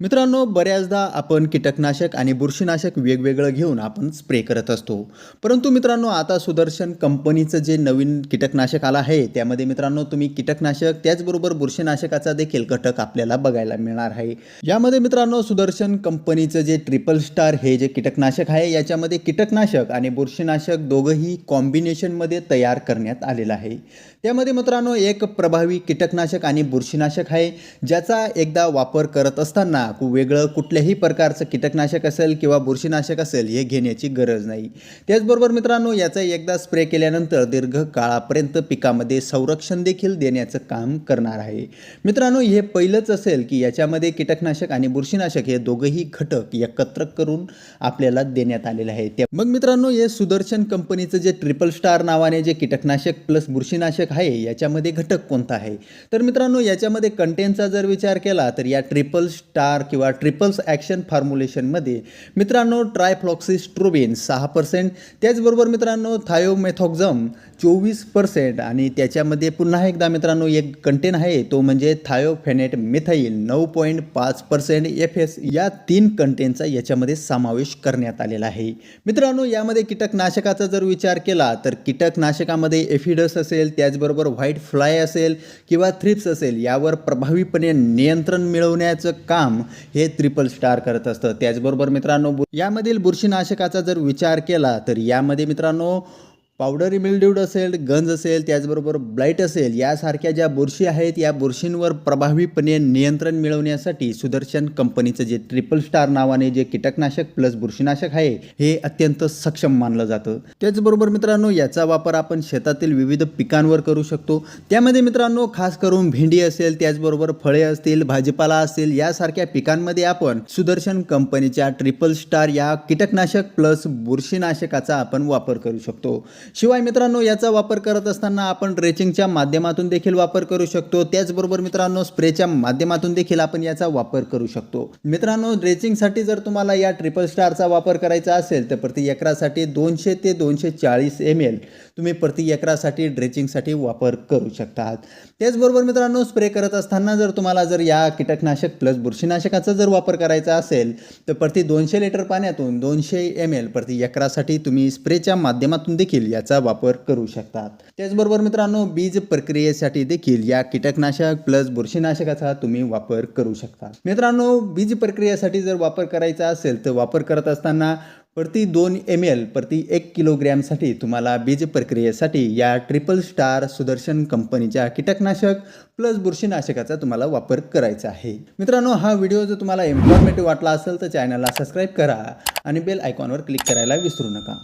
मित्रांनो बऱ्याचदा आपण कीटकनाशक आणि बुरशीनाशक वेगवेगळं घेऊन आपण स्प्रे करत असतो. परंतु मित्रांनो आता सुदर्शन कंपनीचं जे नवीन कीटकनाशक आलं आहे त्यामध्ये मित्रांनो तुम्ही कीटकनाशक त्याचबरोबर बुरशीनाशकाचा देखील घटक आपल्याला बघायला मिळणार आहे. यामध्ये मित्रांनो सुदर्शन कंपनीचं जे ट्रिपल स्टार हे जे कीटकनाशक आहे याच्यामध्ये कीटकनाशक आणि बुरशीनाशक दोघंही कॉम्बिनेशनमध्ये तयार करण्यात आलेलं आहे. त्यामध्ये मित्रांनो एक प्रभावी कीटकनाशक आणि बुरशीनाशक आहे ज्याचा एकदा वापर करत असताना वेगळं कुठल्याही प्रकारचं कीटकनाशक असेल किंवा बुरशीनाशक असेल हे घेण्याची गरज नाही. त्याचबरोबर मित्रांनो याचा एकदा स्प्रे केल्यानंतर दीर्घ काळापर्यंत पिकामध्ये संरक्षण देखील देण्याचं काम करणार आहे. मित्रांनो हे पहिलंच असेल की याच्यामध्ये कीटकनाशक आणि बुरशीनाशक हे दोघंही घटक एकत्र करून आपल्याला देण्यात आलेले आहे त्या मग मित्रांनो हे सुदर्शन कंपनीचं जे ट्रिपल स्टार नावाने जे कीटकनाशक प्लस बुरशीनाशक आहे याच्यामध्ये घटक कोणता आहे? तर मित्रांनो याच्यामध्ये कंटेनचा जर विचार केला तर या ट्रिपल स्टार किंवा ट्रिपल्स ॲक्शन फॉर्म्युलेशनमध्ये मित्रांनो ट्रायफ्लॉक्सिस्ट्रोबिन सहा पर्सेंट त्याचबरोबर मित्रांनो थायोमेथॉक्झम चोवीस पर्सेंट आणि त्याच्यामध्ये पुन्हा एकदा मित्रांनो एक कंटेन आहे तो म्हणजे थायोफेनेट मिथाईल नऊ पॉईंट पाच पर्सेंट एफ एस या तीन कंटेनचा याच्यामध्ये समावेश करण्यात आलेला आहे. मित्रांनो यामध्ये कीटकनाशकाचा जर विचार केला तर कीटकनाशकामध्ये एफिडस असेल त्याचबरोबर व्हाईट फ्लाय असेल किंवा थ्रिप्स असेल यावर प्रभावीपणे नियंत्रण मिळवण्याचं काम हे ट्रिपल स्टार करत असतं. त्याचबरोबर मित्रांनो यामधील बुरशीनाशकाचा जर विचार केला तर यामध्ये मित्रांनो पावडरी मिल्ड्यूड असेल गंज असेल त्याचबरोबर ब्लाईट असेल यासारख्या ज्या बुरशी आहेत या बुरशींवर प्रभावीपणे नियंत्रण मिळवण्यासाठी सुदर्शन कंपनीचं जे ट्रिपल स्टार नावाने जे कीटकनाशक प्लस बुरशीनाशक आहे हे अत्यंत सक्षम मानलं जातं. त्याचबरोबर मित्रांनो याचा वापर आपण शेतातील विविध पिकांवर करू शकतो. त्यामध्ये मित्रांनो खास करून भेंडी असेल त्याचबरोबर फळे असतील भाजीपाला असेल यासारख्या पिकांमध्ये आपण सुदर्शन कंपनीच्या ट्रिपल स्टार या कीटकनाशक प्लस बुरशीनाशकाचा आपण वापर करू शकतो. शिवाय मित्रांनो याचा वापर करत असताना आपण ड्रेचिंगच्या माध्यमातून देखील वापर करू शकतो. त्याचबरोबर मित्रांनो स्प्रेच्या माध्यमातून देखील आपण याचा वापर करू शकतो. मित्रांनो ड्रेचिंगसाठी जर तुम्हाला या ट्रिपल स्टारचा वापर करायचा असेल तर प्रति एकरासाठी दोनशे ते दोनशे चाळीस एम एल तुम्ही प्रति एकरासाठी ड्रेचिंगसाठी वापर करू शकतात. त्याचबरोबर मित्रांनो स्प्रे करत असताना जर तुम्हाला जर या कीटकनाशक प्लस बुरशीनाशकाचा जर वापर करायचा असेल तर प्रति दोनशे लिटर पाण्यातून दोनशे एम एल प्रति एकरासाठी तुम्ही स्प्रेच्या माध्यमातून देखील याचा वापर करू शकतात. त्याचबरोबर मित्रांनो बीज प्रक्रियेसाठी देखील या कीटकनाशक प्लस बुरशीनाशकाचा तुम्ही वापर करू शकता. मित्रांनो बीज प्रक्रियेसाठी जर वापर करायचा असेल तर वापर करत असताना प्रति दोन एम एल प्रति एक किलोग्रॅमसाठी तुम्हाला बीज प्रक्रियेसाठी या ट्रिपल स्टार सुदर्शन कंपनीच्या कीटकनाशक प्लस बुरशीनाशकाचा तुम्हाला वापर करायचा आहे. मित्रांनो हा व्हिडिओ जर तुम्हाला इन्फॉर्मेटिव्ह वाटला असेल तर चॅनलला सबस्क्राईब करा आणि बेल आयकॉनवर क्लिक करायला विसरू नका.